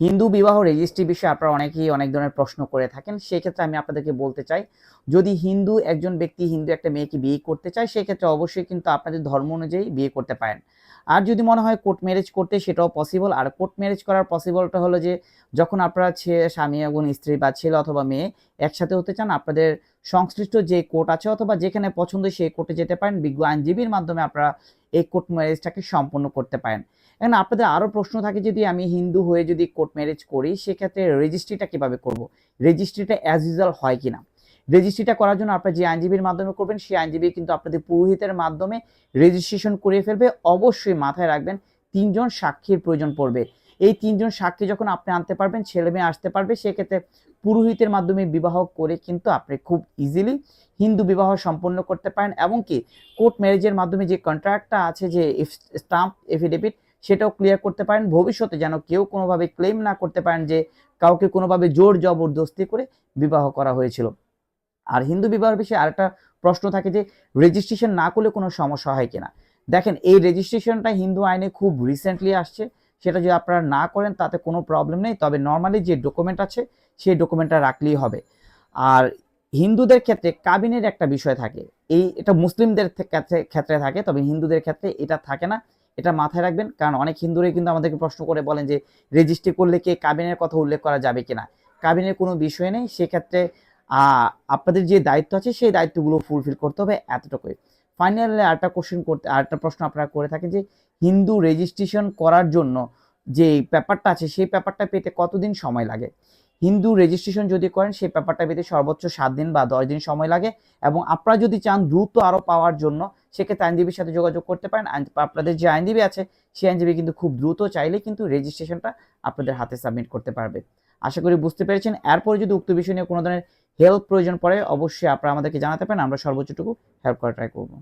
হিন্দু বিবাহ রেজিস্ট্রি বিষয়ে আপনারা অনেকেই অনেক ধরনের প্রশ্ন করে থাকেন, সেক্ষেত্রে আমি আপনাদেরকে বলতে চাই, যদি হিন্দু একজন ব্যক্তি হিন্দু একটা মেয়েকে বিয়ে করতে চায়, সেক্ষেত্রে অবশ্যই কিন্তু আপনাদের ধর্ম অনুযায়ী বিয়ে করতে পারেন। আর যদি মনে হয় কোর্ট ম্যারেজ করতে, সেটাও পসিবল আর কোর্ট ম্যারেজ করার পসিবলটা হলো যে, যখন আপনারা স্বামী এবং স্ত্রী বা ছেলে অথবা মেয়ে একসাথে হতে চান, আপনাদের সংশ্লিষ্ট যে কোর্ট আছে অথবা যেখানে পছন্দ সেই কোর্টে যেতে পারেন। বিজ্ঞ আইনজীবীর মাধ্যমে আপনারা এই কোর্ট ম্যারেজটাকে সম্পন্ন করতে পারেন। এখন আপনাদের আরও প্রশ্ন থাকে, যদি আমি হিন্দু হয়ে যদি কোর্ট ম্যারেজ করি, সেক্ষেত্রে রেজিস্ট্রিটা কীভাবে করব? রেজিস্ট্রিটা অ্যাজ ইউজুয়াল হয় কিনা? রেজিস্ট্রিটা করার জন্য আপনারা যে আইনজীবীর মাধ্যমে করবেন, সেই আইনজীবী কিন্তু আপনাদের পুরোহিতের মাধ্যমে রেজিস্ট্রেশন করিয়ে ফেলবে। অবশ্যই মাথায় রাখবেন, তিনজন সাক্ষীর প্রয়োজন পড়বে। এই তিনজন সাক্ষী যখন আপনি আনতে পারবেন, ছেলে মেয়ে আসতে পারবে, সেক্ষেত্রে পুরোহিতের মাধ্যমে বিবাহ করে কিন্তু আপনি খুব ইজিলি হিন্দু বিবাহ সম্পন্ন করতে পারেন এবং কি কোর্ট ম্যারেজের মাধ্যমে যে কন্ট্রাক্টটা আছে, যে স্টাম্প এফিডেভিট সেটাও ক্লিয়ার করতে পারেন। ভবিষ্যতে যেন কেউ কোনোভাবে ক্লেম না করতে পারেন যে কাউকে কোনোভাবে জোর জবরদস্তি করে বিবাহ করা হয়েছিল। আর হিন্দু বিবাহের বিষয়ে আরেকটা প্রশ্ন থাকে যে রেজিস্ট্রেশন না করলে কোনো সমস্যা হয় কিনা? দেখেন, এই রেজিস্ট্রেশনটা হিন্দু আইনে খুব রিসেন্টলি আসছে। সেটা যদি আপনারা না করেন, তাতে কোনো প্রবলেম নেই। তবে নর্মালি যে ডকুমেন্ট আছে, সেই ডকুমেন্টটা রাখলেই হবে। আর হিন্দুদের ক্ষেত্রে কাবিনের একটা বিষয় থাকে। এই এটা মুসলিমদের ক্ষেত্রে থাকে, তবে হিন্দুদের ক্ষেত্রে এটা থাকে না। এটা মাথায় রাখবেন, কারণ অনেক হিন্দুরাই কিন্তু আমাদেরকে প্রশ্ন করে বলেন যে রেজিস্ট্রি করলে কি কাবিনের কথা উল্লেখ করা যাবে কিনা? কাবিনের কোনো বিষয় নেই। সেক্ষেত্রে আপনাদের যে দায়িত্ব আছে, সেই দায়িত্বগুলো ফুলফিল করতে হবে এতটুকুই। ফাইনালি আরেকটা কোশ্চেন করতে আরেকটা প্রশ্ন আপনারা করে থাকেন যে, হিন্দু রেজিস্ট্রেশন করার জন্য যে পেপারটা আছে, সেই পেপারটা পেতে কতদিন সময় লাগে? হিন্দু রেজিস্ট্রেশন যদি করেন, সেই পেপারটা পেতে সর্বোচ্চ সাত দিন বা দশ দিন সময় লাগে এবং আপনারা যদি চান দ্রুত আরও পাওয়ার জন্য, সেক্ষেত্রে আইনজীবীর সাথে যোগাযোগ করতে পারেন। আপনাদের যে আইনজীবী আছে, সেই আইনজীবী কিন্তু খুব দ্রুত চাইলে কিন্তু রেজিস্ট্রেশনটা আপনাদের হাতে সাবমিট করতে পারবে। আশা করি বুঝতে পেরেছেন। এরপরে যদি উক্ত বিষয় নিয়ে কোনো ধরনের হেল্প প্রয়োজন পড়ে অবশ্যই আপনারা আমাদেরকে জানাতে পারেন আমরা সর্বোচ্চটুকু হেল্প করার ট্রাই করব।